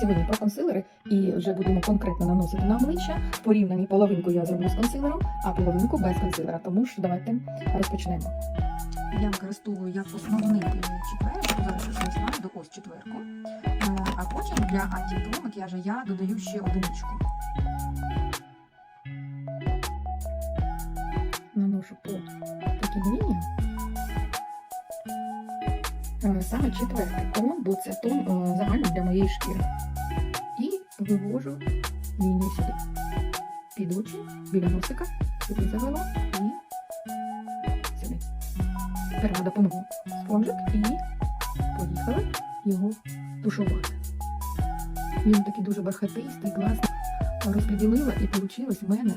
сьогодні про консилери і вже будемо конкретно наносити на обличчя. Порівняні половинку я зроблю з консилером, а половинку без консилера. Тому що давайте розпочнемо. Я використовую як основний четверку, зараз знаю, до ось четверку. Е, А потім для антитуму макіяжу я додаю ще одиничку. Саме четвертий тон, бо це тон е, загальний для моєї шкіри. І вивожу лінію сюди. Під очі, біля носика, сюди завела і сюди. Тепер я допомогу спонжик і поїхали його тушувати. Він такий дуже бархатистий, класний. Розподілила і вийшло в мене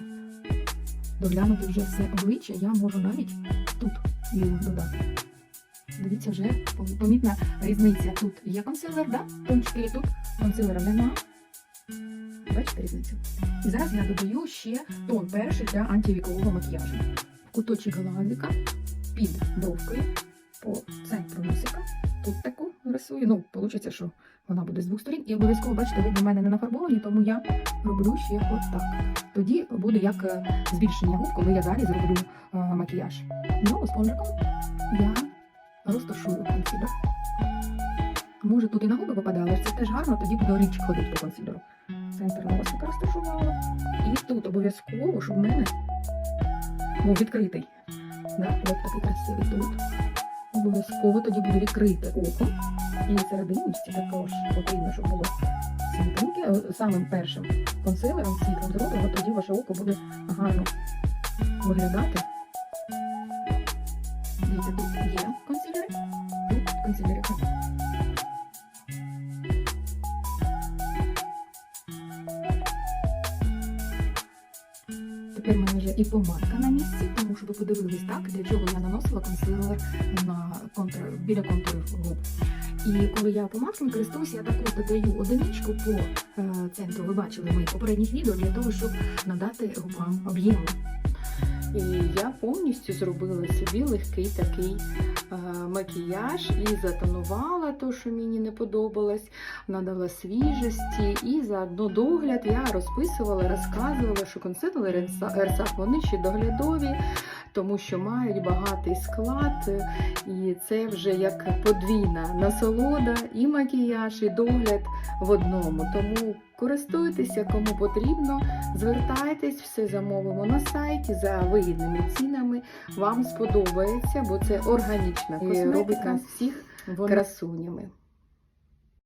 доглянути вже все обличчя. Я можу навіть тут його додати. Дивіться, вже помітна різниця. Тут є консилер, да? Тон 4 тут консилера нема. Бачите різницю? І зараз я додаю ще тон перший для антивікового макіяжу. Куточок глазика під бровкою по центру носика. Тут таку рисую. Ну, вийде, що вона буде з двох сторін. І обов'язково, бачите, губи в мене не нафарбовані, тому я роблю ще отак. Тоді буде як е, збільшення губ, коли я далі зроблю е, макіяж. Ну, спонжиком я розташую консилер. Може тут і на губи попадає, але це теж гарно, тоді буде олівчик ходити по консилеру. Центр носика розташувала. І тут обов'язково, щоб в мене був відкритий. Да? От такий красивий тут. Обов'язково тоді буде відкрите око. І серединочці також потрібно, щоб було світленьке. Е, Самим першим консилером світлом зробимо, тоді ваше око буде гарно виглядати. Дивіться, тут Тепер в мене вже і помадка на місці, тому що ви подивились так, для чого я наносила консилер на контур, біля контурів губ. І коли я помадками користуюся, я також додаю одиничку по е, центру. Ви бачили моїх попередніх відео для того, щоб надати губам об'єму. І я повністю зробила собі легкий такий е, макіяж і затонувала те, що мені не подобалось, надала свіжості. І заодно догляд я розписувала, розказувала, що консилери Ерсак вони ще доглядові, тому що мають багатий склад, і це вже як подвійна насолода, і макіяж, і догляд в одному. Тому користуйтеся кому потрібно. Звертайтесь, все замовимо на сайті за вигідними цінами. Вам сподобається, бо це органічна косметика. робить нас всіх красунями.